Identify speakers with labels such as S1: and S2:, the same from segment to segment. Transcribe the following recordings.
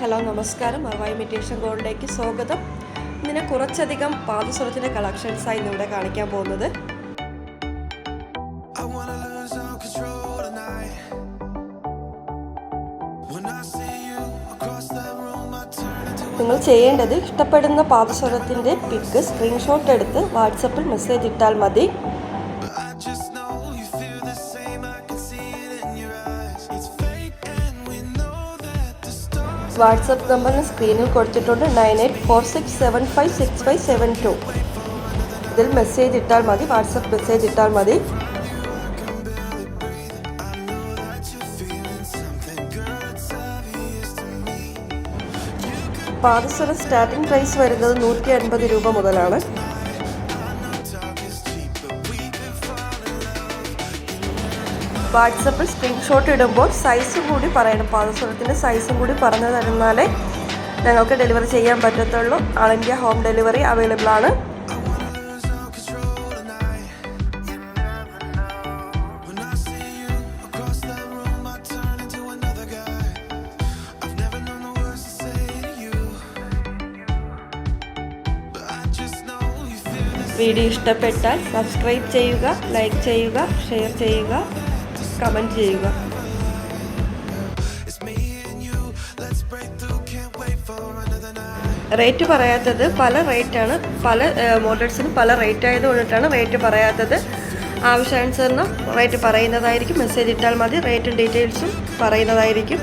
S1: Hello നമസ്കാരം. മറവായി imitation ഗോൾഡിലേക്ക് സ്വാഗതം. ഇങ്ങനെ കുറച്ചധികം പാദസ്വരത്തിന്റെ കളക്ഷൻസായി ഇന്നിവിടെ കാണിക്കാൻ പോകുന്നത്. നിങ്ങൾ ചെയ്യേണ്ടത് ഇഷ്ടപ്പെടുന്ന പാദസ്വരത്തിന്റെ പിക്ക് സ്ക്രീൻഷോട്ട് എടുത്ത് വാട്സപ്പിൽ മെസ്സേജ് ഇട്ടാൽ മതി. വാട്സപ്പ് നമ്പറിന് സ്ക്രീനിൽ കൊടുത്തിട്ടുണ്ട് nine eight four six seven five six five seven two ഇതിൽ മെസ്സേജ് ഇട്ടാൽ മതി വാട്സപ്പ് മെസ്സേജ് ഇട്ടാൽ മതി. പാദസ്വരം സ്റ്റാർട്ടിംഗ് പ്രൈസ് വരുന്നത് നൂറ്റി അൻപത് രൂപ മുതലാണ് വാട്സപ്പിൽ സ്ക്രീൻഷോട്ട് ഇടുമ്പോൾ സൈസും കൂടി പറയണം പാദസ്വരത്തിന്റെ സൈസും കൂടി പറഞ്ഞു തരുന്നാലേ ഞങ്ങൾക്ക് ഡെലിവറി ചെയ്യാൻ പറ്റത്തുള്ളൂ all India home delivery available ആണ്. വീഡിയോ ഇഷ്ടപ്പെട്ടാൽ സബ്സ്ക്രൈബ് ചെയ്യുക ലൈക്ക് ചെയ്യുക ഷെയർ ചെയ്യുക കമന്റ് ചെയ്യുക. റേറ്റ് പറയാത്തത് പല റേറ്റാണ്. പല മോഡൽസിനും പല റേറ്റ് ആയതുകൊണ്ടിട്ടാണ് റേറ്റ് പറയാത്തത്. ആവശ്യാനുസരണം റേറ്റ് പറയുന്നതായിരിക്കും. മെസ്സേജ് ഇട്ടാൽ മതി. റേറ്റും ഡീറ്റെയിൽസും പറയുന്നതായിരിക്കും.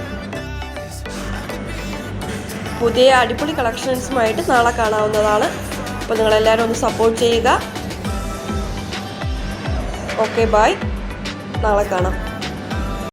S1: പുതിയ അടിപൊളി കളക്ഷൻസുമായിട്ട് നാളെ കാണാവുന്നതാണ്. അപ്പോൾ നിങ്ങളെല്ലാവരും ഒന്ന് സപ്പോർട്ട് ചെയ്യുക. ഓക്കെ ബായ് നാളെ കാണാം.